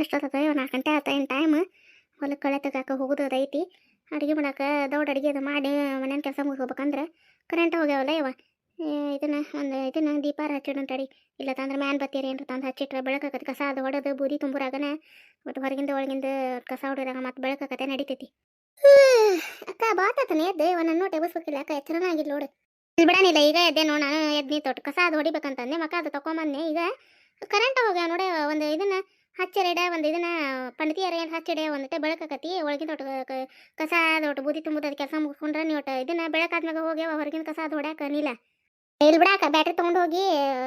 ಎಷ್ಟೊತ್ತದ ನಾಲ್ಕು ಗಂಟೆ ಆತ ಏನು ಟೈಮ್ ಹೊಲಕ್ಕೆ ಕಳೆ ತೆಗಾಕ ಹೋಗೋದು ಅದೈತಿ ಅಡುಗೆ ಮಾಡಕ್ಕೆ ದೊಡ್ಡ ಅಡುಗೆ ಅದು ಮಾಡಿ ಮನೇನ ಕೆಲಸ ಮುಗಿಸ್ಬೇಕಂದ್ರೆ ಕರೆಂಟ್ ಹೋಗ್ಯಾವಲ್ಲ ಇವ ಇದನ್ನ ಒಂದು, ಇದನ್ನ ದೀಪಾರ ಹಚ್ಚಿಡೋಣ ತಡಿ ಇಲ್ಲ ತಂದ್ರೆ ಮ್ಯಾನ್ ಬತ್ತೀರಿ ಏನ್ರ ತಂದು ಹಚ್ಚಿಟ್ರೆ ಬೆಳಕಾಕತಿ. ಕಸ ಅದು ಹೊಡೆದು ಬೂದಿ ತುಂಬುರಾಗನ ಒಟ್ಟು ಹೊರಗಿಂದ ಒಳಗಿಂದ ಕಸ ಹೊಡಿರಾಗ ಮತ್ತೆ ಬೆಳಕಾಕತೆ ನಡಿತೈತಿ. ಅಕ್ಕ ಬಾತಾತನ ಎದ್ದೆ. ಇವ ನನ್ನ ನೋಟ್ ಎಬ್ಬಿಸ್ಬೇಕಿಲ್ಲ ಅಕ್ಕ, ಎಚ್ಚರನ ಆಗಿಲ್ಲ ನೋಡು. ಬಿಡಾನಿಲ್ಲ, ಈಗ ಎದ್ದೆ ನೋಡ ನಾನು ಎದ್ದು ತೊಟ್ಟು ಕಸ ಅದು ಹೊಡಿಬೇಕಂತಂದೆ. ಮಕ್ಕ, ಅದು ತಗೊಂಬಂದೆ ಈಗ ಕರೆಂಟ್ ಹೋಗ್ಯಾವ ನೋಡಿ, ಒಂದು ಇದನ್ನ ಹಚ್ಚರೆಡೆ, ಒಂದು ಇದನ್ನ ಪಂಡತಿ ಏನು ಹಚ್ಚಿಡ ಒಂದಿಟ್ಟು ಬೆಳಕಾಕತಿ ಒಳಗಿನ ಒಟ್ಟು ಕಸ ಅದೊಟ್ಟು ಬೂದಿ ತುಂಬುದು ಕೆಲಸ ಮುಗಿಸ್ಕೊಂಡ್ರೆ ನೀವು ಒಟ್ಟು ಇದನ್ನ ಬೆಳಕಾದ್ಮ್ಯಾಗ ಹೋಗ್ಯಾವ ಹೊರಗಿನ ಕಸ ಅದು ಹೊಡ್ಯಾಕ ನೀಲ. ಇಲ್ಲಿ ಬಿಡಾಕ ಬ್ಯಾಟ್ರಿ ತೊಗೊಂಡು ಹೋಗಿ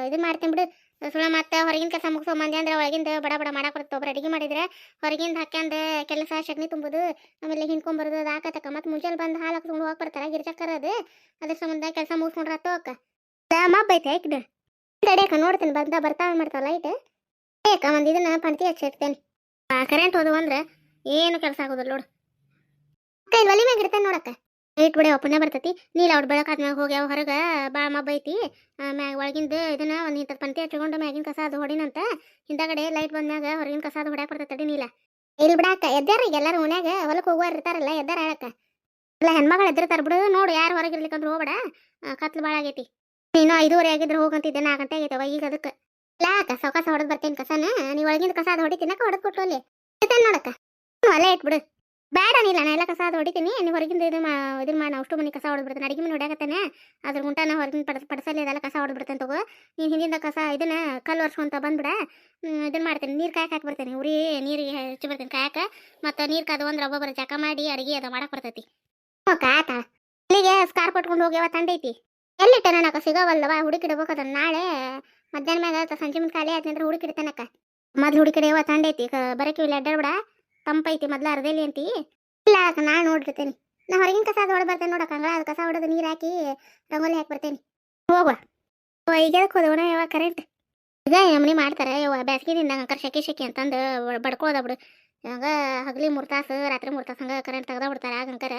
ಇದನ್ನ ಮಾಡ್ತೀನಿ ಬಿಡು ಸುಳ ಮತ್ತೆ ಹೊರಗಿನ ಕೆಲಸ ಮುಗಿಸೋ ಮಂದಿ ಅಂದ್ರೆ ಒಳಗಿಂದ ಬಡ ಬಡ ಮಾಡಕ್ಕೆ ಬರುತ್ತೆ, ಒಬ್ರು ಅಡಿಗೆ ಮಾಡಿದ್ರೆ ಹೊರಗಿಂದ ಹಾಕ್ಯಂದ ಕೆಲಸ ಸಗಣಿ ತುಂಬುದು, ಆಮೇಲೆ ಹಿಂಡ್ಕೊಂಬರೋದು ಅದು ಹಾಕತಕ್ಕ ಮತ್ತೆ ಮುಂಜಾನೆ ಬಂದು ಹಾಲು ಹಾಕ್ಸ್ಕೊಂಡು ಹೋಗಿ ಬರ್ತಾರೆ ಗಿರ್ಜಕ್ಕರ ಅದು, ಅದ್ರ ಸಂಬಂಧ ಕೆಲಸ ಮುಗಿಸ್ಕೊಂಡ್ರೆ ಅಕ್ಕ ಮಬ್ಬ ಐತೆ ಐಕ್ಡು ತಡಿಯಕ್ಕ ನೋಡ್ತೀನಿ, ಬಂದ ಬರ್ತಾವೆ ಮಾಡ್ತಾವ ಲೈಟ್ ಏಕ ಒಂದು ಇದನ್ನ ಪಂಕ್ತಿ ಹಚ್ಚಿರ್ತೇನೆ ಕರೆಂಟ್ ಹೋದವು ಅಂದ್ರೆ ಏನು ಕೆಲಸ ಆಗೋದಿಲ್ಲ ನೋಡು. ಕೈ ಒಲಿ ಮ್ಯಾಗ ಇಡ್ತೇನೆ ನೋಡಕ್ಕ. ಲೈಟ್ ಬಿಡಿ ಒಪ್ಪನೆ ಬರ್ತೈತಿ. ನೀಲ ಅವ್ರು ಬೆಳಕಾದ್ಮ್ಯಾಗ ಹೋಗ್ಯಾವ ಹೊರಗ ಬಾ ಮಬ್ಬ ಐತಿ. ಮ್ಯಾಗ ಒಳಗಿಂದ ಇದನ್ನ ಒಂದು ಇಂಥದ್ದು ಪಂತಿ ಹಚ್ಕೊಂಡು ಮ್ಯಾಗಿನ ಕಸ ಅದು ಹೊಡಿನಂತ ಹಿಂದಗಡೆ ಲೈಟ್ ಬಂದಾಗ ಹೊರಗಿನ ಕಸ ಅದು ಹೊಡ್ಯಾಕ ಬರ್ತೈತಿ ನೀಲ. ಇಲ್ಲಿ ಬಿಡಾಕ ಎದ್ದಾರ ಈಗ ಎಲ್ಲರೂ ಮನ್ಯಾಗ ಹೊಲಕ್ಕೆ ಹೋಗುವಾರ ಇರ್ತಾರಲ್ಲ, ಎದ್ದಾರ ಹೇಳಕ್ಕ. ಇಲ್ಲ ಹೆಣ್ಮಗಳು ಎದ್ದಿರ್ತಾರ ಬಿಡು, ನೋಡು ಯಾರು ಹೊರಗಿರ್ಲಿಕ್ಕಂದ್ರೆ ಹೋಗ್ಬೇಡ. ಕತ್ಲು ಭಾಳ ಆಗೈತಿ. ನೀನು ಐದೂವರೆ ಆಗಿದ್ರೆ ಹೋಗಂತಿದ್ದೆ ನಾ ಗಂಟೆ ಆಗೈತವ ಈಗ ಅದಕ್ಕೆ. ಇಲ್ಲ ಕಸ ಹೊಡೆದ್ ಬರ್ತೇನೆ ಕಸನ ನೀ ಒಳಗಿಂದ ಕಸ ಅದು ಹೊಡಿತೀನಕ್ಕ, ಹೊಡೆದ್ ಕೊಟ್ಟು ಅಲ್ಲಿ. ಇರ್ತೇನೆ ನೋಡಕ್ಕ? ಅಲ್ಲೇ ಇಟ್ಬಿಡು. ಬೇಡ ನೀಲ್ಲ ನಾ ಎಲ್ಲ ಕಸ ಅದು ಹೊಡಿತೀನಿ ನೀ ಹೊರಗಿಂದ ಇದು ಮಾ ಇದನ್ನ ಅಷ್ಟು ಮನೆ ಕಸ ಹೊಡೆದ್ ಬಿಡ್ತೇನೆ, ಅಡಿಗೆ ಮನೆ ಹೊಡ್ಯಾಕತ್ತೇನೆ, ಅದ್ರ ಗುಂಟನ ಹೊರಗಿನ ಪಡ ಪಡಸಲ್ಲಿ ಅದೆಲ್ಲ ಕಸ ಹೊಡೆದ್ ತಗೋ. ನೀನು ಹಿಂದಿಂದ ಕಸ ಇದನ್ನ ಕಲ್ಲು ಒರ್ಸ್ಕೊಂತ ಬಂದ್ಬಿಡ ಇದನ್ನ ಮಾಡ್ತೇನೆ, ನೀರು ಕಾಯಕ್ಕೆ ಹಾಕಿ ಬರ್ತೇನೆ, ಉರಿ ನೀರಿಗೆ ಹಚ್ಚಿ ಬರ್ತೀನಿ ಕಾಯಕ, ಮತ್ತು ನೀರು ಕಾದು ಅಂದ್ರೆ ಒಬ್ಬೊಬ್ಬರು ಜಕ ಮಾಡಿ ಅಡಿಗೆ ಅದು ಮಾಡಕ್ಕೆ ಬರ್ತೈತಿ. ಓಕೆ ಆತ ಇಲ್ಲಿಗೆ ಸ್ಕಾರ್ ಕೊಟ್ಕೊಂಡು ಹೋಗ್ಯಾವ ತಂಡೈತಿ ಎಲ್ಲಿಟ್ಟೆ ನನಕ ಸಿಗವಲ್ಲವ ಹುಡುಕಿಡ್ಬೇಕು ಅದನ್ನ ನಾಳೆ. ಮಧ್ಯಾಹ್ನ ಮ್ಯಾಗ ಸಂಜೆ ಮುಂದೆ ಖಾಲಿ ಆಯ್ತು ಅಂದ್ರೆ ಹುಡುಕಿಡ್ತೇನಕ್ಕ. ಮೊದ್ಲು ಹುಡುಕಿಡೆಯವ ತಂಡೈತಿ. ಬರಕ್ಕೆ ಇಲ್ಲಿ ಅಡ್ಡಾಡ್ಬಿಡ ತಂಪೈತಿ ಮೊದ್ಲು ಅರ್ಧಲಿ ಅಂತಿ. ಇಲ್ಲ ಅಕ್ಕ, ನಾನು ನೋಡಿರ್ತೇನೆ. ನಾ ಹೊರಗಿನ ಕಸ ಹೊಡೆ ಬರ್ತೇನೆ ನೋಡಕ್ಕ ಹಂಗ ಅದು ಕಸ ಹೊಡೆದು ನೀರು ಹಾಕಿ ರಂಗೋಲಿ ಹಾಕಿ ಬರ್ತೇನೆ. ಹೋಗುವ. ಈಗ ಹೋದವನ ಯಾವ ಕರೆಂಟ್ ಈಗ ಮನೆ ಮಾಡ್ತಾರೆ. ಯವ್ವ, ಬ್ಯಾಸ್ಗಿದಿಂದ ಅಂಕರ್ ಶೆಕೆ ಶೆಕೆ ಅಂತಂದು ಬಡ್ಕೋದ ಬಿಡು. ಹಂಗ ಹಗಲಿ ಮೂರು ತಾಸು ರಾತ್ರಿ ಮೂರು ತಾಸು ಕರೆಂಟ್ ತೆಗ್ದ ಬಿಡ್ತಾರೆ. ಆಗಂಕರ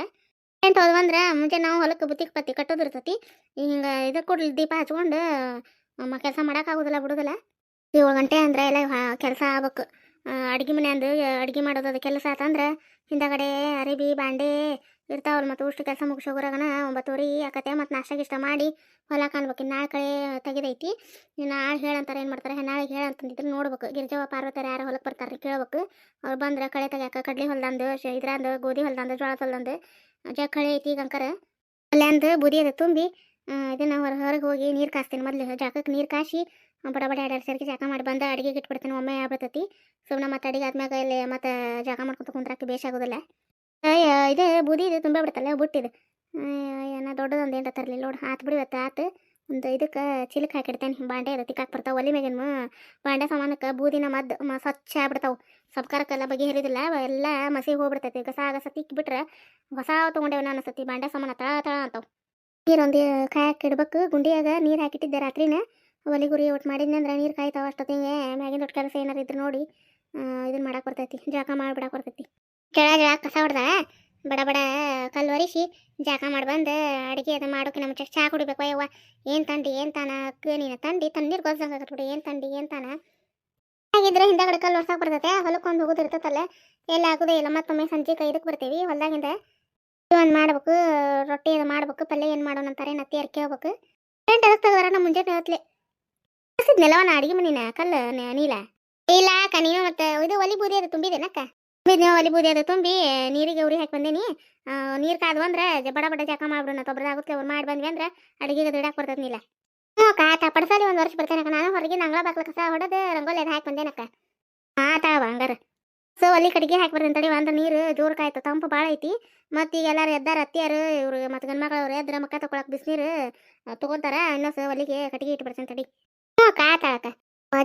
ಕರೆಂಟ್ ಹೋದ್ವಂದ್ರೆ ಮುಂಚೆ ನಾವು ಹೊಲಕ್ಕೆ ಬುತ್ತಿಗೆ ಪತ್ತಿ ಕಟ್ಟೋದು ಹಿಂಗ ಹಿಂಗೆ ಇದು ಕೊಡ್ಲಿ ದೀಪ ಹಚ್ಕೊಂಡು ಕೆಲಸ ಮಾಡೋಕ್ಕಾಗೋದಿಲ್ಲ ಬಿಡೋದಿಲ್ಲ. ಏಳು ಗಂಟೆ ಅಂದ್ರೆ ಎಲ್ಲ ಕೆಲಸ ಆಗ್ಬೇಕು. ಅಡುಗೆ ಮನೆ ಅಂದು ಅಡುಗೆ ಮಾಡೋದು ಅದು ಕೆಲಸ ಆತಂದ್ರೆ ಹಿಂದಗಡೆ ಅರಿಬಿ, ಬಾಂಡೆ ಇರ್ತಾವಲ್ಲ ಮತ್ತು ಉಷ್ಟು ಕೆಲಸ ಮುಗಿಸೋಗ್ರಾಗನ ಒಂಬತ್ತುವರೆ ಆಕತೆ ಮತ್ತು ನಾಷ್ಟ ಗಿಷ್ಟ ಮಾಡಿ ಹೊಲ ಕಾಣ್ಬೇಕು. ನಾಳೆ ಕಳೆ ತೆಗೆದೈತಿ. ನಾಳೆ ಹೇಳಂತಾರೆ ಏನು ಮಾಡ್ತಾರೆ? ನಾಳೆ ಹೇಳಂತಂದಿದ್ರೆ ನೋಡ್ಬೇಕು. ಗಿರಿಜವ ಪಾರ್ವತರ ಯಾರು ಹೊಲಕ್ಕೆ ಬರ್ತಾರೆ ಕೇಳ್ಬೇಕು. ಅವ್ರು ಬಂದ್ರೆ ಕಳೆ ತೆಗ್ಯಾಕ ಕಡ್ಲಿ ಹೊಲ್ದಂದು ಇದ್ರಂದು, ಗೋಧಿ ಹೊಲ್ದಂದು, ಜೋಳ ಹೊಲ್ದಂದು ಜಗ ಕಳೆ ಐತಿ ಈಗ ಅಂಕರ. ಅಲ್ಲಂದು ಬುದಿ ಅದು ತುಂಬಿ ಇದನ್ನು ಹೊರ, ಹೊರಗೆ ಹೋಗಿ ನೀರು ಕಾಸ್ತೀನಿ. ಮೊದಲು ಜಾಕಕ್ಕೆ ನೀರು ಕಾಸಿ ಬಡ ಬಡ ಎರಡು ಸರಿಗೆ ಜಾಕ ಮಾಡಿ ಬಂದ ಅಡಿಗೆಗೆ ಇಟ್ಬಿಡ್ತೀನಿ, ಒಮ್ಮೆ ಆಗ್ಬಿಡ್ತೈತಿ. ಸುಮ್ಮನೆ ಮತ್ತೆ ಅಡಿಗೆ ಆದ್ಮ್ಯಾಗ ಇಲ್ಲಿ ಮತ್ತೆ ಜಾಗ ಮಾಡ್ಕೊತ ಕುಂದ್ರಾಕಿ ಬೇಸಾಗೋದಿಲ್ಲ ಅಯ್ಯ, ಇದು ಬೂದಿ ಇದು ತುಂಬ ಬಿಡ್ತಲ್ಲ, ಬುಟ್ಟಿದು. ಏನ ದೊಡ್ಡದೊಂದು ಏನು ತರಲಿ ನೋಡಿ ಆತು ಬಿಡಿ ಇವತ್ತು, ಆತು. ಒಂದು ಇದಕ್ಕೆ ಚಿಲಕ್ಕೆ ಹಾಕಿಡ್ತೇನೆ. ಬಾಂಡೆ ಅದು ತಿಕ್ಕಾಕ್ ಬರ್ತಾವೆ ಒಲಿ ಮ್ಯಾಗಿನ ಬಾಂಡೆ ಸಾಮಾನಕ್ಕೆ ಬೂದಿನ ಮದ್ದು ಮ ಸ್ವಚ್ಛ ಆಗ್ಬಿಡ್ತಾವೆ. ಸಬ್ಕಾರಕ್ಕೆಲ್ಲ ಬಗೆಹರಿದಿಲ್ಲ ಎಲ್ಲ ಮಸಿ ಹೋಗ್ಬಿಡ್ತೈತಿ. ಕಸ ಆಗಸ ತಿಕ್ಕಿಬಿಟ್ರೆ ಹೊಸ ತೊಗೊಂಡೇವೆ ನಾನು ಸತಿ ಬಾಂಡೆ ಸಾಮಾನ ತಳ ತಳ ಅಂತಾವೆ. ನೀರೊಂದು ಕಾಯಕ್ಕೆ ಇಡ್ಬೇಕು. ಗುಂಡಿಯಾಗ ನೀರು ಹಾಕಿಟ್ಟಿದ್ದೆ ರಾತ್ರಿನ. ಒಲಿ ಗುರಿ ಒಟ್ಟು ಮಾಡಿದ್ನಿ ಅಂದ್ರೆ ನೀರು ಕಾಯ್ತಾವ ಅಷ್ಟೊತ್ತಿಗೆ. ಮ್ಯಾಗಿನ ದೊಡ್ಡ ಕೆಲಸ ಏನಾರು ಇದ್ರೆ ನೋಡಿ. ಇದನ್ನ ಮಾಡಕ್ಕೆ ಬರ್ತೈತಿ. ಜಳಕ ಮಾಡಿಬಿಡಕ್ಕೆ ಬರ್ತೈತಿ. ಕೆಳಗೆ ಕಸ ಹೊಡ್ದ ಬಡ ಬಡ ಕಲ್ವರಿಸಿ ಜಾಕ ಮಾಡಿ ಬಂದು ಅಡುಗೆ ಅದು ಮಾಡೋಕೆ ನಮ್ಮ ಚಾ ಕುಡಿಬೇಕು. ಅಯ್ಯವ್ವ, ಏನು ತಂಡಿ ಏನು ತಾನ? ನೀನು ತಂಡಿ ತಣ್ಣೀರು ಗೊತ್ತಾಗತ್ಬಿಡಿ ಏನು ತಂಡಿ ಏನು ತಾನ? ಹಾಗಿದ್ರೆ ಹಿಂದಗಡೆ ಕಲ್ಲು ಒರ್ಸಕ್ಕೆ ಬರ್ತೈತೆ ಹೊಲಕ್ಕೆ ಒಂದು ಹೋಗೋದು ಇರ್ತೈತಲ್ಲ ಎಲ್ಲ ಆಗೋದೇ ಇಲ್ಲ, ಮತ್ತೊಮ್ಮೆ ಸಂಜೆ ಇದಕ್ಕೆ ಬರ್ತೀವಿ, ಹೊಲ್ದಾಗಿಂದ ಒಂದು ಮಾಡ್ಬೇಕು, ರೊಟ್ಟಿ ಅದು ಮಾಡ್ಬೇಕು, ಪಲ್ಯ ಏನು ಮಾಡೋಣ ಅಂತಾರೆ ನತ್ತಿ ಅರ್ಕೆ ಹೋಗ್ಬೇಕು. ಕರೆಂಟ್ ಅದಕ್ಕೆ ನಮ್ಮ ಮುಂಜಾನೆ ಹೊತ್ಲೆ. ನೆಲವ ನಾ ಅಡಿಗೆ ಮನಿನ, ಕಲ್ಲು ನೀಲ? ಇಲ್ಲ ಅಕ್ಕ, ನೀನು ಮತ್ತೆ ಇದು ಒಲಿ ಬೂದಿ ಅದು ತುಂಬಿದೇನಕ್ಕ ತುಂಬಿದ್ನಿ ಒಲಿ ಬೂದಿ ಅದು ತುಂಬಿ ನೀರಿಗೆ ಉರಿ ಹಾಕಿ ಬಂದೇನಿ. ನೀರು ಕಾದು ಅಂದ್ರೆ ಬಡ ಬಡ ಜಾಕ ಮಾಡ್ಬಿಡೋಣ ತೊಬ್ರದಾಗುತ್ತೆ ಅವ್ರು ಮಾಡಿ ಬಂದ್ವಿ ಅಂದ್ರೆ ಅಡಿಗೆಗೆ ಅದು ಬರ್ತದ ನೀಲ ಹ್ಞೂ ಅಕ್ಕ ಆತ ಪಡ್ಸಲಿ ಒಂದು ವರ್ಷ ಬರ್ತೇನಕ್ಕ ನಾನು ಹೊರಗಿನ ಅಂಗಳ ಬಾಕ್ಲ ಕಸ ಹೊಡೆದು ರಂಗೋಲಿ ಅದು ಹಾಕಿ ಬಂದೇನಕ್ಕ ಆತಾವ ಹಂಗಾರ. ಸೊ ಒಲಿ ಕಡೆಗೆ ಹಾಕಿ ಬರ್ತೇನೆ ತಡಿ ಅಂದ್ರೆ ನೀರು ಜೋರು ಕಾಯ್ತು, ತಂಪು ಭಾಳ ಐತಿ. ಮತ್ತು ಈಗ ಎಲ್ಲಾರು ಎದ್ದಾರ ಅತ್ತಿಯಾರು, ಇವ್ರು ಮತ್ತು ಗಂಡ್ಮಕ್ಳು ಅವ್ರು ಎದ್ರ ಮಕ್ಕ ತಗೊಳಕ್ ಬಿಸಿನೀರು ತಗೋತಾರ ಸೊ ಒಲಿಗೆ ಕಟ್ಟಿಗೆ ಇಟ್ಟು ಬರ್ತೇನೆ ತಡಿ. ಹ್ಞೂ ಆತಾಳಕ್ಕ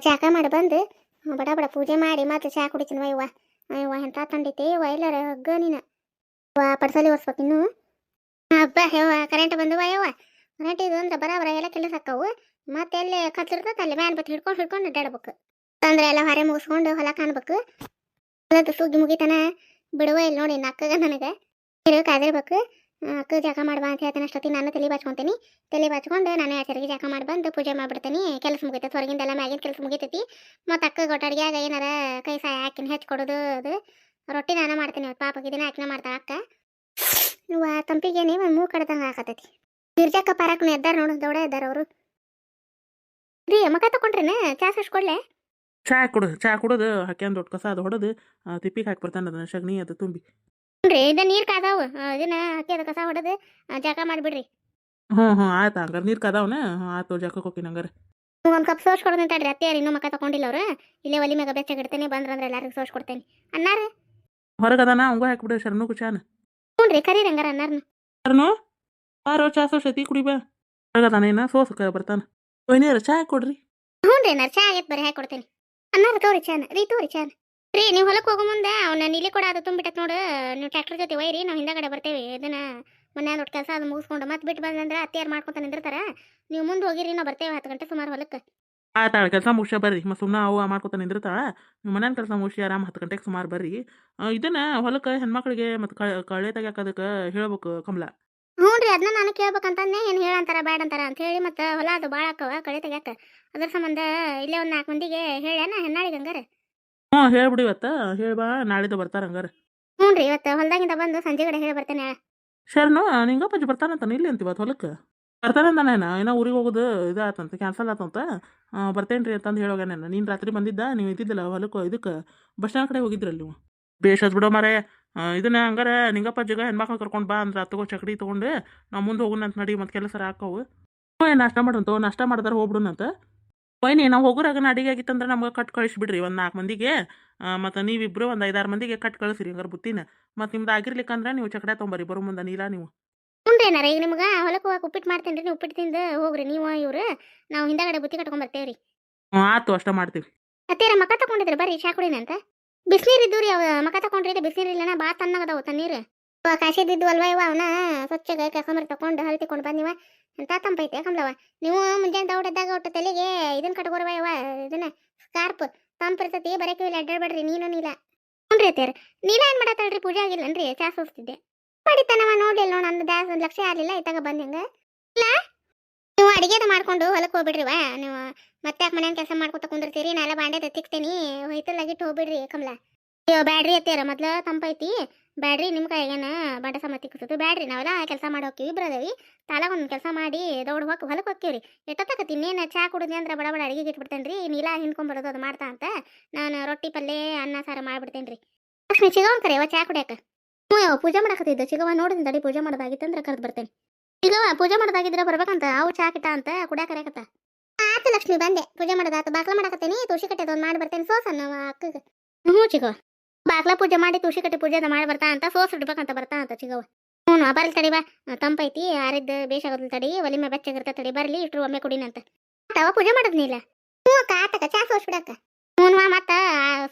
ಜಾಕ ಮಾಡಿ ಬಂದು, ಬಡ ಬಡ ಪೂಜೆ ಮಾಡಿ, ಮತ್ತೆ ಚಾ ಕುಡಿತೀನಿ ವಯ್ವ ಅಯ್ಯವ್ವ ಎಂತ ತಂಡೈತೆ ವೈಲರ್ ಹಗ್ಗ ನೀನ. ವಾ, ಪಡ್ಸಲಿ ಒರ್ಸ್ಬೇಕು ಇನ್ನು. ಹಬ್ಬ, ಯವ್ವ ಕರೆಂಟ್ ಬಂದವ, ಯವ್ವ. ಕರೆಂಟ್ ಇದು ಅಂದ್ರೆ ಬರಾಬರ ಎಲ್ಲ ಕೆಲಸ ಆಕ್ಕವು ಮತ್ತೆ ಎಲ್ಲಿ ಕತ್ಲಿರ್ತೈತೆ ಅಲ್ಲಿ ಮ್ಯಾನ್ ಬತ್ತಿ ಹಿಡ್ಕೊಂಡು ಹಿಡ್ಕೊಂಡು ಅಡ್ಡಾಡ್ಬೇಕು. ತಂದ್ರೆ ಎಲ್ಲ ಹೊರೆ ಮುಗಿಸ್ಕೊಂಡು ಹೊಲ ಕಾಣ್ಬೇಕು. ಹೊಲದ ಸುಗ್ಗಿ ಮುಗಿತನ ಬಿಡುವ ಇಲ್ಲಿ ನೋಡಿ ನಕ್ಕಗ ನನಗೆ. ನೀರು ಕಾದಿರ್ಬೇಕು ಅಕ್ಕ ಜಾಕ ಮಾಡ್ಬಾ ಅಂತ ಹೇಳ್ತಾನೆ ಅಷ್ಟೊತ್ತಿಗೆ ನಾನು ತಲೆ ಬಾಚ್ಕೊಂತೀನಿ. ತಲೆ ಬಾಚ್ಕೊಂಡು ನಾನು ಆಚರಿಗೆ ಜಾಕ ಮಾಡಿ ಬಂದು ಪೂಜೆ ಮಾಡಿಬಿಡ್ತೀನಿ. ಕೆಲಸ ಮುಗಿತೈತೆ ಹೊರಗಿಂದೆಲ್ಲ ಮ್ಯಾಗಿನ ಕೆಲಸ ಮುಗಿತೈತಿ. ಮತ್ತು ಅಕ್ಕ ಗೊಟ್ಟ ಅಡ್ಗ್ಯಾಗ ಏನಾರ ಕೈ ಸಾಯ ಹಾಕಿನ ಹೆಚ್ಚು ಕೊಡೋದು ಅದು. ರೊಟ್ಟಿ ನಾನು ಮಾಡ್ತೀನಿ ಇವತ್ತು ಪಾಪಕ್ಕೆ ದಿನ ಹಾಕಿನ ಮಾಡ್ತಾ ಅಕ್ಕ. ನೀವು ತಂಪಿಗೆ ನೀವು ಮೂ ಕಡ್ದಂಗೆ ಹಾಕತೈತಿ ಗಿರ್ಜಾಕ ಪಾರಕ್ ಎದ್ದಾರ ನೋಡು ದೌಡ ಎದ್ದಾರ ಅವರು. ರೀ ಮಗ ತಗೊಂಡ್ರೇನ ಚಾ ಕೊಡ್ಲೆ? ಚಾ ಕುಡು, ಚಾ ಕುಡೋದು ಹಾಕ್ಯಂದು ದೊಡ್ಡ ಕಸ ಅದು ಹೊಡೆದು ತಿಪ್ಪಿಗೆ ಹಾಕಿ ಬರ್ತಾನೆ ಅದನ್ನ ಸಗಣಿ ಅದು ತುಂಬಿ. ರೀ ಇದ ನೀರು ಕಾದಾವು. ಇದನ್ನ ಹಾಕಿ ಅದ ಕಸ ಹೊಡೆದು ಜಾಕ ಮಾಡಿಬಿಡ್ರಿ. ಹ್ಞೂ ಹ್ಞೂ ಆಯ್ತು ಹಂಗಾರೆ. ನೀರು ಕದಾವನ? ಆಯ್ತು ಜಕ್ಕಕ್ಕೆ ಹೋಗಿನ ಹಂಗಾರೆ. ಒಂದು ಕಪ್ ಸೋಸ್ ಕೊಡೋದು ತಡ್ರಿ ಅತ್ತೆಯಾರು ಇನ್ನೂ ಮಕ್ಕ ತಗೊಂಡಿಲ್ಲ ಅವ್ರು. ಇಲ್ಲೇ ಒಲಿ ಮ್ಯಾಗ ಬೆಚ್ಚಗಿಡ್ತೇನೆ ಬಂದ್ರಂದ್ರೆ ಎಲ್ಲರಿಗೂ ಸೋಸ್ ಕೊಡ್ತೇನೆ. ಅನ್ನಾರ? ಹೊರಗೆ ಅದಾನ? ಅವಂಗ ಹಾಕ್ಬಿಡು ಶರಣು ಚಾನ ಹ್ಞೂ ರೀ ಕರೀರಿ ಹಂಗಾರ ಅನ್ನಾರ್ನ. ಶರಣು? ಬಾರೋ ಚಾ ಸೋಸ್ ಐತಿ ಕುಡಿ ಬಾ. ಹೊರಗೆ ಅದಾನ ಏನ ಬರ್ತಾನ. ಒಯ್ನೀರು ಚಾ ಕೊಡ್ರಿ. ಹ್ಞೂ ರೀ ನರ್ ಚಾ ಆಗೈತೆ ಬರ್ರಿ ಹಾಕಿ ಕೊಡ್ತೇನೆ. ಅನ್ನಾರ ತೋರಿ ಚಾನ ರೀ ತೋರಿ ಚಾನ. ರೀ ನೀವು ಹೊಲಕ್ಕೆ ಹೋಗೋ ಮುಂದೆ. ಅವನ್ನ ನೀಲಿ ಕೂಡ ಅದು ತುಂಬಿಟ್ಟತ್ ನೋಡು. ನೀವು ಟ್ರ್ಯಾಕ್ಟರ್ ಜೊತೆ ಒಯ್ರಿ ನಾವು ಹಿಂದಗಡೆ ಬರ್ತೇವೆ. ಇದನ್ನ ಮೊನ್ನೆ ದೊಡ್ಡ ಕೆಲಸ ಅದು ಮುಗಿಸ್ಕೊಂಡು ಮತ್ತೆ ಬಿಟ್ಟು ಬಂದಂದ್ರೆ ಅತ್ತೆಯಾರು ಮಾಡ್ಕೊಂತ ನಿಂದಿರ್ತಾರ. ನೀವು ಮುಂದೆ ಹೋಗಿರಿ ನಾವು ಬರ್ತೇವೆ ಹತ್ತು ಗಂಟೆ ಸುಮಾರು ಹೊಲಕ್ಕೆ ಆತಾಳ ಕೆಲಸ ಮುಗಿಸ ಬರ್ರಿ. ಮತ್ತು ಸುಮ್ಮನೆ ಅವು ಮಾಡ್ಕೊತ ನಿಂದಿರ್ತಾಳ. ನೀವು ಮನೇನ ಕೆಲಸ ಮುಗಿಸಿ ಆರಾಮ ಹತ್ತು ಗಂಟೆಗೆ ಸುಮಾರು ಬರ್ರಿ. ಇದನ್ನ ಹೊಲಕ್ಕೆ ಹೆಣ್ಮಕ್ಳಿಗೆ ಮತ್ತು ಕಳೆ ತೆಗ್ಯಾಕ ಅದಕ್ಕೆ ಹೇಳ್ಬೇಕು ಕಮಲ. ಹ್ಞೂ ರೀ ಅದನ್ನ ನಾನು ಕೇಳ್ಬೇಕಂತಂದೇ ಏನು ಹೇಳಂತಾರ ಬ್ಯಾಡ ಅಂತಾರ ಅಂತ ಹೇಳಿ ಮತ್ತೆ ಹೊಲ ಅದು ಭಾಳ ಆಕವ ಕಳೆ ತೆಗ್ಯಾಕ. ಅದ್ರ ಸಂಬಂಧ ಇಲ್ಲೇ ಒಂದು ನಾಲ್ಕು ಮಂದಿಗೆ ಹೇಳ್ಯಾನ ಹೆಣ್ಣಾಳಿಗೆ ಹಂಗಾರೆ ಹ್ಞೂ ಹೇಳ್ಬಿಡಿ ಇವತ್ತು. ಹೇಳ್ಬಾ ನಾಳಿದ್ದು ಬರ್ತಾರ ಹಂಗಾರೆ. ಹ್ಞೂ ರೀ ಇವತ್ತು ಹೊಲ್ದಾಗಿಂದ ಬಂದು ಸಂಜೆ ಕಡೆ ಹೇಳಿ ಬರ್ತೇನೆ ಶರಣು ನಿಂಗಪ್ಪಾಜಿ ಬರ್ತಾನಂತ ಇಲ್ಲಿ ಅಂತ ಇವತ್ತು ಹೊಲಕ್ಕೆ ಬರ್ತಾನಂತಾನೇನ ಏನೋ? ಊರಿಗೆ ಹೋಗೋದು ಇದಾತಂತ ಕ್ಯಾನ್ಸಲ್ ಆತಂತ? ಬರ್ತೇನೆ ರೀ ಅಂತಂದು ಹೇಳೋಗ್ಯಾನೇನ ನೀನು? ರಾತ್ರಿ ಬಂದಿದ್ದ ನೀವು ಇದ್ದಿದ್ದಲ್ಲ ಹೊಲಕ್ಕೆ ಇದಕ್ಕೆ ಬಸ್ ಸ್ಟ್ಯಾಂಡ್ ಕಡೆ ಹೋಗಿದ್ರಲ್ಲಿ ನೀವು? ಬೇಷ್ ಹತ್ ಬಿಡೋ ಮಾರೇ. ಇದನ್ನ ಹಂಗಾರೆ ನಿಂಗಪ್ಪಾಜಿಗ ಹೆಣ್ಮಕ್ಳು ಕರ್ಕೊಂಡು ಬಾ ಅಂದ್ರೆ ತಗೋ ಚಕಡಿ ತೊಗೊಂಡು ನಾವು ಮುಂದೆ ಹೋಗೋಣ ಅಂತ ನಡಿ ಮತ್ತೆ ಕೆಲಸ ಹಾಕೋವು. ಏನು ನಾಷ್ಟ ಮಾಡಂತ ನಾಷ್ಟ ಮಾಡಿದ್ರೆ ಹೋಗ್ಬಿಡುನಂತ. ವೈನಿ ನಾವು ಹೋಗೋರಾಗ ಅಡಿಗೆ ಆಗಿತ್ತಂದ್ರೆ ನಮ್ಗೆ ಕಟ್ ಕಳಿಸ್ಬಿಡ್ರಿ ಒಂದು ನಾಲ್ಕು ಮಂದಿಗೆ. ಮತ್ತು ನೀವಿಬ್ರು ಒಂದು ಐದಾರು ಮಂದಿಗೆ ಕಟ್ ಕಳಿಸ್ರಿ ಹಂಗಾರೆ ಬುತ್ತಿನ. ಮತ್ತು ನಿಮ್ದು ಆಗಿರ್ಲಿಕ್ಕಂದ್ರೆ ನೀವು ಚಕಡೆ ತೊಂಬರಿ ಬರೋ ಮುಂದೆ ನೀಲ ನೀವು. ಹ್ಞೂ ರೀ ಏನಾರ ಈಗ ನಿಮ್ಗೆ ಹೊಲಕ್ಕೆ ಹೋಗಕ್ಕೆ ಉಪ್ಪಿಟ್ಟು ಮಾಡ್ತೇನೆ ರೀ ನೀವು ಉಪ್ಪಿಟ್ಟು ತಿಂದು ಹೋಗ್ರಿ ನೀವು ಇವ್ರು. ನಾವು ಹಿಂದಗಡೆ ಬುತ್ತಿ ಕಟ್ಕೊಂಡ್ ಬರ್ತೇವೆ ರೀ ಹ್ಞೂ ಆತು ಅಷ್ಟ ಮಾಡ್ತೀವಿ. ಅತ್ತೇರ ಮಕ ತಗೊಂಡಿದ್ರೆ ಬರ್ರಿ ಚಾ ಕುಡಿನ ಅಂತ ಬಿಸಿನೀರು ಇದ್ದು ರೀ ಅವ ಮಕ ತಗೊಂಡ್ರಿ ಬಿಸಿನೀರು ಇಲ್ಲನ ಬಾ ತಣ್ಣಗದಾವು ತಣ್ಣೀರು. ಅವ ಕಾಸಿದ್ದು ಅಲ್ವಾ ಇವ ಅವನ? ಸ್ವಚ್ಛಗೆ ಕಸಂಬರ್ ತಕೊಂಡು ಹಲ್ ತಿಕೊಂಡು ಬಂದಿವ. ಅಂತ ತಂಪೈತೆ ಕಮ್ಲವ ನೀವು ಮುಂಜಾನೆ ದೌಡದಾಗ ಒಟ್ಟು ತಲೆಗೆ ಇದನ್ನ ಕಟ್ಕೋರವ ಇವ, ಇದನ್ನ ಸ್ಕಾರ್ಪ್. ತಂಪಿರ್ತತಿ ಬರಕ್ಕೆ ಇಲ್ಲ ಅಡ್ಡಾಡ್ಬೇಡ್ರಿ, ನೀನು ನೀಲ. ಹ್ಞೂ ರೀ ಅತ್ತೇರ ನೀಲ ಏನು ಮಾಡತ್ತಳ್ರಿ, ಪೂಜೆ ಆಗಿಲ್ಲನ್ರಿ, ಚಾ ಸೋಸ್ತಿದ್ದೆ. ಮಾಡಿತಾನವ ನೋಡ್ಲಿಲ್ಲ ನೋಡ್, ನಂದು ದಾಸ್ ಒಂದು ಲಕ್ಷ ಆಗಲಿಲ್ಲ, ಇತ್ತಾಗ ಬಂದಂಗ ಇಲ್ಲ. ನೀವು ಅಡಿಗೆದ ಮಾಡ್ಕೊಂಡು ಹೊಲಕ್ಕೆ ಹೋಗ್ಬಿಡ್ರಿವ ನೀವು ಮತ್ತೆ ಯಾಕೆ ಮನ್ಯಾನ ಕೆಲಸ ಮಾಡ್ಕೊತ ಕುಂದಿರ್ತೀರಿ? ನಾಳೆ ಬಾಂಡೆ ತಿಕ್ತೇನಿ. ಹೊಯ್ತಲ್ಲಾಗಿಟ್ಟು ಹೋಗ್ಬಿಡ್ರಿ ಕಮಲ ಅಯ್ಯೋ, ಬ್ಯಾಡ್ರಿ ಅತ್ತೇರ ಮೊದ್ಲ ತಂಪೈತಿ. ಬ್ಯಾಡ್ರಿ ನಿಮ್ಮ ಕೈಗೇನ ಬಂಡ ಸಮ ತಿಕ್ಕಸೋದು ಬ್ಯಾಡ್ರಿ. ನಾವೆಲ್ಲ ಕೆಲಸ ಮಾಡಿ ಹೋಗ್ತೀವಿ ಇಬ್ಬರದೇವಿ ತಾಲಾಗ ಒಂದು ಕೆಲಸ ಮಾಡಿ ದೌಡ್ ಹೋಗಿ ಹೊಲಕ್ಕೆ ಹೋಗ್ತೀವ್ರಿ ಎಷ್ಟೊತ್ತಕತಿ ಇನ್ನೇನು ಚಾ ಕುಡಿದ್ನಿ ಅಂದ್ರೆ ಬಡ ಬಡ ಅಡಿಗೆ ಇಟ್ಬಿಡ್ತೇನೆ ರೀ ನೀಲ ಹಿಂಡ್ಕೊಂಬರೋದು ಅದು ಮಾಡ್ತಾ ಅಂತ ನಾನು ರೊಟ್ಟಿ ಪಲ್ಯ, ಅನ್ನ ಸಾರು ಮಾಡಿಬಿಡ್ತೇನೆ ರೀ ಲಕ್ಷ್ಮಿ ಚಿಗವನ್ ಕರೆಯವ ಚಾ ಕುಡಿಯಕ್ಕೆ ಹ್ಞೂ ಪೂಜೆ ಮಾಡಕತ್ತಿದ್ದ. ಚಿಗವ ನೋಡಿದ ತಡಿ ಪೂಜೆ ಮಾಡೋದಾಗಿತ್ತಂದ್ರೆ ಕರೆದು ಬರ್ತೇನೆ. ಚಿಗವ ಪೂಜೆ ಮಾಡೋದಾಗಿದ್ರೆ ಬರ್ಬೇಕಂತ, ಅವು ಚಾ ಕಿಟ ಅಂತ ಕುಡಿಯಾಕ ಕರೆಯಕತ್ತ ಆತು ಲಕ್ಷ್ಮಿ ಬಂದೆ. ಪೂಜೆ ಮಾಡೋದಾತು ಬಾಕ್ಲ ಮಾಡಕತ್ತೇನಿ, ತುಳಸಿ ಕಟ್ಟೆದ ಒಂದು ಮಾಡಿ ಬರ್ತೇನೆ. ಸೋಸ್ ಅನ್ನವ ಅಕ್ಕಗೆ. ಹ್ಞೂ ಚಿಗವ ಬಾಕ್ಲ ಪೂಜೆ ಮಾಡಿ, ತುಳಸಿ ಕಟ್ಟಿ ಪೂಜೆ ಮಾಡಿ ಬರ್ತಾ ಅಂತ, ಸೋಸ್ ಇಡ್ಬೇಕಂತ ಬರ್ತಾ ಅಂತ ಚಿಗವ ಹ್ಞೂ ಬರಲಿ ತಡಿ ಬಾ. ತಂಪೈತಿ ಆರಿದ್ದು ಬೇಷಾಗೋದಿಲ್ಲ ತಡಿ, ಒಲಿ ಮೇ ಬೆಚ್ಚಗಿರ್ತ ತಡಿ, ಬರಲಿ, ಇಟ್ರು ಒಮ್ಮೆ ಕುಡಿನಂತ ತವ ಪೂಜೆ ಮಾಡೋದ್ನಿಲ್ಲ ಹ್ಞೂ, ಅಕ್ಕ ಆತಕ ಚಾ ಸೋಸ್ ಬಿಡಕ್ಕ. ಹ್ಞೂ ಮತ್ತ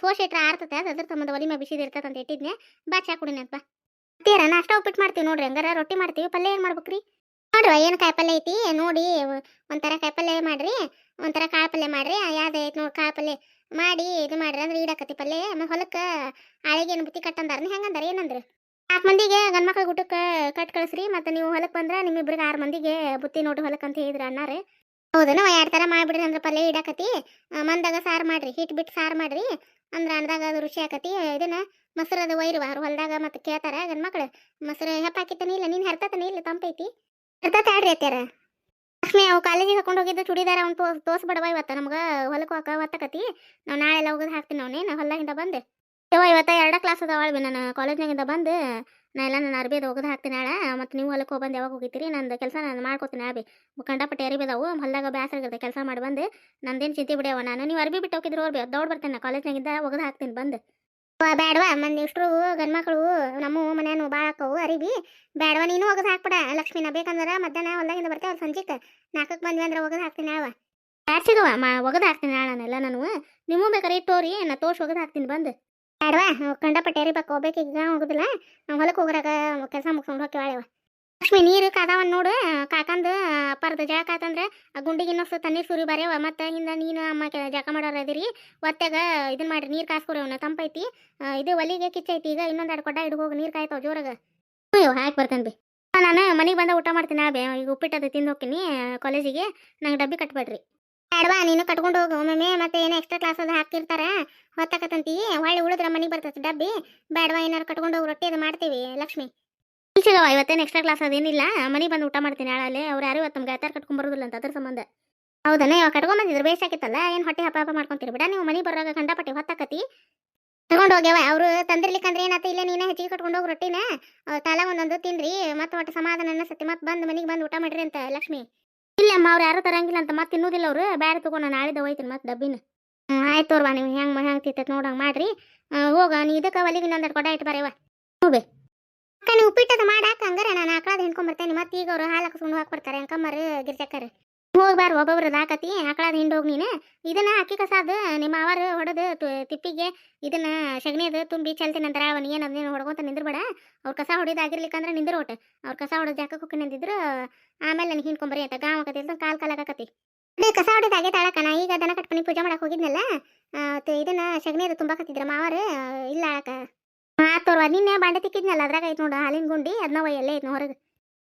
ಸೋಸ್ ಇಟ್ರೆ ಆರ್ತತೆ ಅದ್ರ ಸಂಬಂಧ ಒಲಿ ಮೇ ಬಿಸಿದು ಇರ್ತದೆ ಅಂತ ಇಟ್ಟಿದ್ನೆ ಬಾ, ಚಾ ಕುಡಿನಂತ ಬಾ. ತೀರ ನಾಷ್ಟ ಉಪ್ಪಿಟ್ಟು ಮಾಡ್ತೀವಿ ನೋಡ್ರಿ, ಹಂಗಾರ ರೊಟ್ಟಿ ಮಾಡ್ತೀವಿ, ಪಲ್ಯ ಏನು ಮಾಡ್ಬೇಕ್ರಿ? ನೋಡ್ರಿ, ಏನು ಕಾಯಿ ಪಲ್ಯ ಐತಿ, ನೋಡಿ, ಒಂಥರ ಕಾಯಿ ಪಲ್ಯ ಮಾಡ್ರಿ, ಒಂಥರ ಕಾಳು ಪಲ್ಯ ಮಾಡ್ರಿ ಯಾವ್ದು ಐತಿ ನೋಡಿ ಕಾಳು ಪಲ್ಯ. ಮಾಡಿ ಇದು ಮಾಡ್ರಿ ಅಂದ್ರೆ ಈಡಾಕತಿ ಪಲ್ಲೆ. ಆಮೇಲೆ ಹೊಲಕ್ಕೆ ಆಳಿಗೆ ಏನು ಬುತ್ತಿ ಕಟ್ಟಂದಾರ ಹೆಂಗಂದಾರ ಏನಂದ್ರೆ ನಾಲ್ಕು ಮಂದಿಗೆ ಗಂಡು ಮಕ್ಳು ಊಟಕ್ಕೆ ಕಟ್ ಕಳಿಸ್ರಿ. ಮತ್ತು ನೀವು ಹೊಲಕ್ಕೆ ಬಂದ್ರೆ ನಿಮ್ಮಿಬ್ರಿಗೆ ಆರು ಮಂದಿಗೆ ಬುತ್ತಿ ನೋಡ್ರಿ ಹೊಲಕ್ಕೆ ಅಂತ ಹೇಳಿದ್ರು ಅನ್ನಾರೆ ಹೌದನ, ಎರಡು ಥರ ಮಾಡಿಬಿಡ್ರಿ ಅಂದ್ರೆ ಪಲ್ಯ ಇಡಾಕತಿ ಮಂದಾಗ ಸಾರು ಮಾಡ್ರಿ. ಹಿಟ್ಟು ಬಿಟ್ಟು ಸಾರು ಮಾಡ್ರಿ. ಅಂದ್ರೆ ಅನ್ನದಾಗ ಅದು ರುಚಿ ಆಕತಿ ಇದನ್ನ ಮೊಸರು ಅದು ಒಯ್ರುವ ಹೊಲದಾಗ ಮತ್ತೆ ಕೇಳ್ತಾರೆ ಗಂಡು ಮಕ್ಳು. ಮೊಸರು ಹೆಪ್ಪಾಕಿತ್ತಾನೆ ಇಲ್ಲ, ನೀನು ಹೆರ್ತಾನೆ ಇಲ್ಲ ತಂಪೈತಿ ಹೆರ್ತಾತ ಆಡ್ರಿ ಲಕ್ಷ್ಮಿ, ಅವ್ ಕಾಲೇಜಿಗೆ ಹಾಕೊಂಡು ಹೋಗಿದ್ದು ಚೂಡಿದಾರ ಅವ್ನು ತೋರ್ಸ್ ತೋರ್ಸ್ಬಿಡವ ಇವತ್ತು ನಮ್ಗೆ ಹೊಲಕ್ಕೆ ಹೋಗಕ್ಕೆ ಒತ್ತಕತಿ ನಾವು ನಾಳೆ ಎಲ್ಲ ಹೋಗೋದು ಹಾಕ್ತೀನಿ ಅವನೇ ಹೊಲ್ದಾಗಿಂದ ಬಂದೆ. ಯವ್ವ, ಇವತ್ತ ಎರಡ ಕ್ಲಾಸ್ ಅದಾವ ಬಿ ನಾನು ಕಾಲೇಜ್ನಾಗಿಂದ ಬಂದು. ನಾ ಎಲ್ಲ ನಾನು ಅರ್ಬಿದು ಒಗದು ಹಾಕ್ತೀನಿ ನಾಳೆ ಮತ್ತು ನೀವು ಹೊಲಕ್ಕೆ ಹೋಗ್ಬಂದು ಯಾವಾಗ ಹೋಗಿತ್ತೀರಿ? ನಂದು ಕೆಲಸ ನಾನು ಮಾಡ್ಕೋತೀನಿ ಅರ್ಬಿ. ಬಿ ಕಂಡಪಟ್ಟೆ ಅರಿಬಿದಾವು ಹೊಲದಾಗ ಬ್ಯಾಸರ ಇರುತ್ತೆ ಕೆಲಸ ಮಾಡಿ ಬಂದು. ನಂದೇನು ಚಿಂತೆ ಬಿಡ್ಯಾವ ನಾನು ನೀವು ಅರ್ಬಿ ಬಿಟ್ಟು ಹೋಗಿದ್ರು ಅವ್ರು ದೌಡ್ ಬರ್ತೇನೆ ಕಾಲೇಜ್ನಾಗಿಂದ ಒಗದು ಹಾಕ್ತೀನಿ, ಬಂದು. ಬ್ಯಾಡ್ವಾ, ಮನ್ ಇಷ್ಟರು ಗಂಡ್ಮಕ್ಳು, ನಮ್ಮ ಮನ್ಯಾನು ಭಾಳ ಆಕವು ಅರಿಬಿ. ಬ್ಯಾಡ್ವಾ, ನೀನು ಒಗದು ಹಾಕ್ಬಿಡ. ಲಕ್ಷ್ಮಿನ ಬೇಕಂದ್ರೆ ಮಧ್ಯಾಹ್ನ ಹೊಲ್ದಾಗಿಂದ ಬರ್ತೇವೆ ಸಂಜೆಗೆ ನಾಲ್ಕಕ್ಕೆ ಬಂದ್ವಿ ಅಂದ್ರೆ ಒಗದು ಹಾಕ್ತೀನಿ ನಾಳವ. ಬ್ಯಾಡ್ ಸಿಗವ ಮಾ ಒಗದು ಹಾಕ್ತೀನಿ ನಾಳೆ ನಾನೆಲ್ಲ ನಾನು. ನೀವು ಬೇಕಾರೆ ಇಟ್ಟೋರಿ ನಾ ತೋರ್ಸಿ ಒಗದು ಹಾಕ್ತೀನಿ ಬಂದು. ಬ್ಯಾಡವಾ ಕಂಡಪಟ್ಟೆ ಅರಿಬೇಕು ಹೋಗ್ಬೇಕು ಹೋಗ್ಬೇಕೀಗ ಹೋಗುದಿಲ್ಲ. ನಾವು ಹೊಲಕ್ಕೆ ಹೋಗ್ರಾಗ, ಕೆಲಸ ಮುಗಿಸ್ಕೊಂಡು ಹೋಗಿ ವಾಳೆವ ಲಕ್ಷ್ಮಿ, ನೀರು ಕಾದವನ್ ನೋಡು. ಕಾಕಂದು ಪರ್ದ ಜಾಕ ಆತಂದ್ರೆ ಗುಂಡಿಗೆ ಇನ್ನೊಂದು ತಣ್ಣೀರು ಸುರಿ ಬರ್ಯಾವ. ಮತ್ತು ಹಿಂದೆ ನೀನು, ಅಮ್ಮ ಜಳಕ ಮಾಡೋರು ಅದೀರಿ ಒತ್ತಾಗ ಇದನ್ನ ಮಾಡ್ರಿ, ನೀರು ಕಾಸ್ಕೊರಿ ಅವನ್ನ ತಂಪೈತಿ ಇದು ಒಲಿಗೆ ಕಿಚ್ಚೈತಿ ಈಗ ಇನ್ನೊಂದು ಎರಡು ಕೊಡ ಹಿಡ್ದು ಹೋಗಿ. ನೀರು ಕಾಯ್ತಾವ ಜೋರಾಗ. ಹ್ಞೂ ಹಾಕಿ ಬರ್ತೇನೆ ಬಿ. ನಾನು ಮನೆಗೆ ಬಂದ ಊಟ ಮಾಡ್ತೀನಿ ನಾಳೆ ಈಗ ಉಪ್ಪಿಟ್ಟದು ತಿಂದು ಹೋಗ್ತೀನಿ ಕಾಲೇಜಿಗೆ. ನಂಗೆ ಡಬ್ಬಿ ಕಟ್ಬೇಡ್ರಿ. ಬೇಡವಾ ನೀನು ಕಟ್ಕೊಂಡು ಹೋಗು. ಒಮ್ಮೊಮ್ಮೆ ಮತ್ತೆ ಏನೋ ಎಕ್ಸ್ಟ್ರಾ ಕ್ಲಾಸ್ ಅದು ಹಾಕಿರ್ತಾರೆ. ಹೊತ್ತಾಕತ್ತಂತಿ. ಹೊಳ್ಳಿ ಉಳಿದ್ರೆ ಮನೆಗೆ ಬರ್ತೈತಿ ಡಬ್ಬಿ. ಬೇಡವಾ ಏನಾರು ಕಟ್ಕೊಂಡು ಹೋಗಿ. ರೊಟ್ಟಿ ಅದು ಮಾಡ್ತೀವಿ, ಲಕ್ಷ್ಮಿ. ಇಲ್ಸಿಗವ ಇವತ್ತೇನು ಎಕ್ಸ್ಟ್ರಾ ಕ್ಲಾಸ್ ಅದೇನಿಲ್ಲ ಮನೆ ಬಂದು ಊಟ ಮಾಡ್ತೀನಿ ನಾಳೆ ಅವ್ರು ಯಾರು ಇವತ್ತು ನಮ್ಗೆ ಗೆಳತಾರ ಕಟ್ಕೊಂಬರೋದಿಲ್ಲ ಅಂತ ಅದ್ರ ಸಂಬಂಧ. ಹೌದನ? ಇವಾಗ ಕಟ್ಕೊಂಡ್ ಬಂದಿದ್ರು ಬೇಸಾಕಿತ್ತಲ್ಲ ಏನು ಹೊಟ್ಟೆ ಹಪ್ಪ ಹಪ್ಪ ಮಾಡ್ಕೊಂತೀರಿ ಬಿಡ, ನೀವು ಮನೆ ಬರೋವಾಗ ಗಂಡಪಟ್ಟಿ ಹೊತ್ತಾಕತಿ. ತಗೊಂಡು ಹೋಗ್ಯಾವ, ಅವರು ತಂದಿರ್ಲಿಕ್ಕಂದ್ರೆ ಏನಾತ? ಇಲ್ಲ ನೀನೇ ಹೆಚ್ಚಿಗೆ ಕಟ್ಕೊಂಡು ಹೋಗಿ ರೊಟ್ಟಿನ ತಲೆ ಒಂದೊಂದು ತಿನ್ರಿ ಮತ್ತೆ ಒಟ್ಟು ಸಮಾಧಾನ ಸತಿ ಮತ್ತೆ ಬಂದು ಮನೆಗೆ ಬಂದು ಊಟ ಮಾಡ್ರಿ ಅಂತ ಲಕ್ಷ್ಮಿ. ಇಲ್ಲಮ್ಮ, ಅವ್ರು ಯಾರು ತರಂಗಿಲ್ಲ ಅಂತ ಮತ್ತೆ ತಿನ್ನೋದಿಲ್ಲ ಅವರು. ಬೇರೆ ತಗೊಂಡು ನಾಳಿದ ಹೋಯ್ತೀನಿ ಮತ್ತೆ ಡಬ್ಬಿನ. ಹ್ಞೂ ಆಯ್ತು ತೋರ್ವಾ, ನೀವು ಹೆಂಗೆ ಹೆಂಗೆ ತಿತ್ತೈತೆ ನೋಡಂಗೆ ಮಾಡ್ರಿ. ಹೋಗ, ನೀ ಇದಕ್ಕೆ ಒಲಿಗೆ ಇನ್ನೊಂದು ಕೊಡ ಇಟ್ಟು ಬರೇವ ಹೋಗಿ ಅಕ್ಕ ನೀವು ಉಪ್ಪಿಟ್ಟದ ಮಾಡಾಕ ಹಂಗಾರ ನಾನು ಆಕಳದ ಹಿಂಡ್ಕೊಂಬರ್ತೇನೆ. ಮತ್ತೆ ಈಗ ಅವ್ರು ಹಾಲು ಹಾಕಿಸ್ಕೊಂಡು ಹಾಕ್ಬರ್ತಾರೆ ಅಂಕಮ್ಮರು ಗಿರ್ಜಕ್ಕರು. ಹೋಗಿ ಬಾರ ಒಬ್ಬೊಬ್ರದ್ದು ಹಾಕತಿ ಆಕಳದ ಹಿಂಡೋಗಿ ನೀನು. ಇದನ್ನ ಅಕ್ಕಿ ಕಸಾದ ನಿಮ್ಮ ಅವರು ಹೊಡೆದು ತಿಪ್ಪಿಗೆ ಇದನ್ನ ಸಗಣಿದು ತುಂಬಿ ಚಲ್ತೀನಿ ಅಂತಾರ ಅವನು ಏನು ಅದನ್ನೇನು ಹೊಡ್ಕೊಂತ ನಿಂದಿರ್ಬೇಡ. ಅವ್ರ ಕಸ ಹೊಡಿದಾಗಿರ್ಲಿಕ್ಕಂದ್ರೆ ನಿಂದ್ರ ಒಟ್ಟು. ಅವ್ರ ಕಸ ಹೊಡೆದು ಜಾಕಕ್ಕೆ ಕುಕ್ಕಿ ನಿಂದಿದ್ರು, ಆಮೇಲೆ ನನಗೆ ಹಿಂಡ್ಕೊಂಬರಿ ಅಂತ ಗಾಂವ್ ಆಕತಿ ಅಂತ ಕಾಲು ಕಾಲ್ ಆಗಕತಿ. ಅದೇ ಕಸ ಹೊಡಿದಾಗೆ ತಾಳಕಣ ಈಗ ದನ ಕಟ್ಕೊಂಡು ಪೂಜೆ ಮಾಡಕ್ ಹೋಗಿದ್ನಲ್ಲ ಇದನ್ನ ಸಗಣಿ ಅದು ತುಂಬಾಕತ್ತಿದ್ರ ಮಾವರು ಇಲ್ಲ ಅಳಕ ಆತೋರ್ವ ನಿನ್ನೆ ಬಾಂಡೆ ತಿಕ್ಕಿದ್ನಲ್ಲ ಅದ್ರಾಗ ಐತೆ ನೋಡು, ಹಾಲಿನ ಗುಂಡಿ ಅದನ್ನ ಒಯ್ಯಲ್ಲೇ ಐತೆ ಹೊರಗೆ.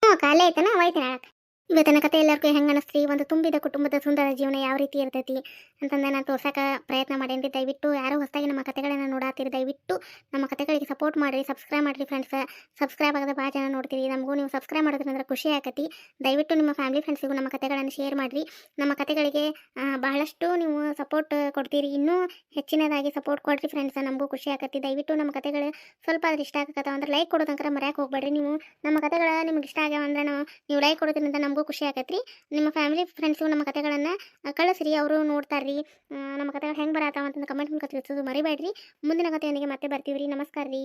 ಹ್ಞೂ ಕಾಲೇ ಐತನ, ಒಯ್ತೀನಿ ಅಳಕ ಇವತ್ತಿನ ಕತೆ ಎಲ್ಲರಿಗೂ ಹೆಂಗೆ ಅನಿಸ್ತೀರಿ? ಒಂದು ತುಂಬಿದ ಕುಟುಂಬದ ಸುಂದರ ಜೀವನ ಯಾವ ರೀತಿ ಇರ್ತೈತಿ ಅಂತಂದ ನಾನು ತೋರ್ಸಕ್ಕೆ ಪ್ರಯತ್ನ ಮಾಡೇನಿ ದಯವಿಟ್ಟು ಯಾರು ಹೊಸದಾಗಿ ನಮ್ಮ ಕತೆಗಳನ್ನು ನೋಡಾತೀರಿ. ದಯವಿಟ್ಟು ನಮ್ಮ ಕತೆಗಳಿಗೆ ಸಪೋರ್ಟ್ ಮಾಡಿರಿ ಸಬ್ಸ್ಕ್ರೈಬ್ ಮಾಡಿರಿ ಫ್ರೆಂಡ್ಸ್ ಸಬ್ಸ್ಕ್ರೈಬ್ ಆಗದ ಭಾಳ ಜನ ನೋಡ್ತೀರಿ. ನಮಗೂ ನೀವು ಸಬ್ಸ್ಕ್ರೈಬ್ ಮಾಡೋದ್ರಿಂದ ಖುಷಿ ಆಗತಿ ದಯವಿಟ್ಟು ನಿಮ್ಮ ಫ್ಯಾಮಿಲಿ ಫ್ರೆಂಡ್ಸಿಗೂ ನಮ್ಮ ಕತೆಗಳನ್ನು ಶೇರ್ ಮಾಡಿರಿ. ನಮ್ಮ ಕತೆಗಳಿಗೆ ಬಹಳಷ್ಟು ನೀವು ಸಪೋರ್ಟ್ ಕೊಡ್ತೀರಿ. ಇನ್ನೂ ಹೆಚ್ಚಿನದಾಗಿ ಸಪೋರ್ಟ್ ಕೊಡ್ರಿ ಫ್ರೆಂಡ್ಸ್ ನಮಗೂ ಖುಷಿ ಆಕತಿ. ದಯವಿಟ್ಟು ನಮ್ಮ ಕತೆಗಳು ಸ್ವಲ್ಪ ಆದ್ರೆ ಇಷ್ಟ ಆಗತ್ತ ಅಂದ್ರೆ ಲೈಕ್ ಕೊಡೋದಂಕರ ಮರ್ಯಾಕೆ ಹೋಗ್ಬೇಡ್ರಿ ನೀವು. ನಮ್ಮ ಕತೆಗಳ ನಿಮ್ಗೆ ಇಷ್ಟ ಆಗ್ಯಾವ ಅಂದ್ರೆ ನಾವು ಲೈಕ್ ಕೊಡೋದ್ರಿಂದ ನಮಗೂ ಖುಷಿ ಆಕತ್ರಿ. ನಿಮ್ಮ ಫ್ಯಾಮಿಲಿ ಫ್ರೆಂಡ್ಸು ನಮ್ಮ ಕತೆಗಳನ್ನು ಕಳಿಸ್ರಿ. ಅವರು ನೋಡ್ತಾರ್ರಿ. ನಮ್ಮ ಕತೆಗಳು ಹೆಂಗೆ ಬರತ್ತಾವ ಅಂತ ಕಮೆಂಟ್ ಮೂಲಕ ತಿಳಿಸೋದು ಮರಿಬೇಡ್ರಿ. ಮುಂದಿನ ಕಥೆಯೊಂದಿಗೆ ಮತ್ತೆ ಬರ್ತೀವಿ ರೀ ನಮಸ್ಕಾರ ರೀ